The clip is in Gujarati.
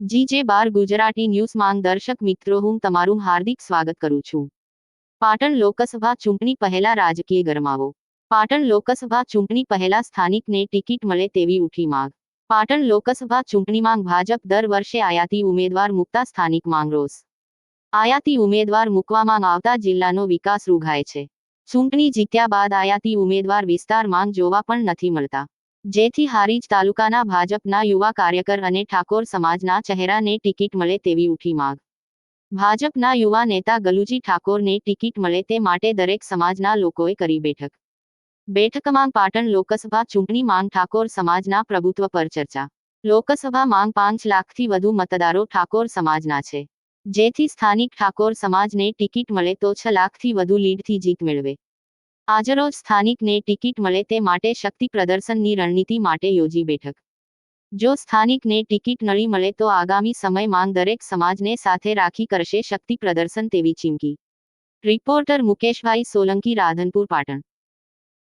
જી જે બાર ગુજરાતી ન્યૂઝ માંગ દર્શક મિત્રો, હું તમારું હાર્દિક સ્વાગત કરું છું. પાટણ લોકસભા ચૂંટણી પહેલા રાજકીય ગરમાવો. પાટણ લોકસભા ચૂંટણી પહેલા સ્થાનિકને ટિકિટ મળે તેવી ઉઠી માંગ. પાટણ લોકસભા ચૂંટણીમાં ભાજપ દર વર્ષે આયાતી ઉમેદવાર મૂકતા સ્થાનિક માંગ રોષ આયાતી ઉમેદવાર મૂકવામાં આવતા જિલ્લાનો વિકાસ રૂઘાય છે. ચૂંટણી જીત્યા બાદ આયાતી ઉમેદવાર વિસ્તાર માંગ જોવા પણ નથી મળતા. જેથી હારીજ તાલુકાના ભાજપના યુવા કાર્યકર અને ઠાકોર સમાજના ચહેરાને ટિકિટ મળે તેવી ઉઠી માંગ. ભાજપના યુવા નેતા ગલુજી ઠાકોરને ટિકિટ મળે તે માટે દરેક સમાજના લોકોએ કરી બેઠક. બેઠકમાં પાટણ લોકસભા ચૂંટણી માંગ ઠાકોર સમાજના પ્રભુત્વ પર ચર્ચા. લોકસભા માંગ પાંચ લાખથી વધુ મતદારો ઠાકોર સમાજના છે. જેથી સ્થાનિક ઠાકોર સમાજને ટિકિટ મળે તો છ લાખથી વધુ લીડથી જીત મેળવે. આજરોજ સ્થાનિકને ટિકિટ મળે તે માટે શક્તિ પ્રદર્શનની રણનીતિ માટે યોજી બેઠક. જો સ્થાનિકને ટિકિટ નળી મળે તો આગામી સમયમાં દરેક સમાજને સાથે રાખી કરશે શક્તિ પ્રદર્શન તેવી ચીમકી. રિપોર્ટર મુકેશભાઈ સોલંકી, રાધનપુર, પાટણ.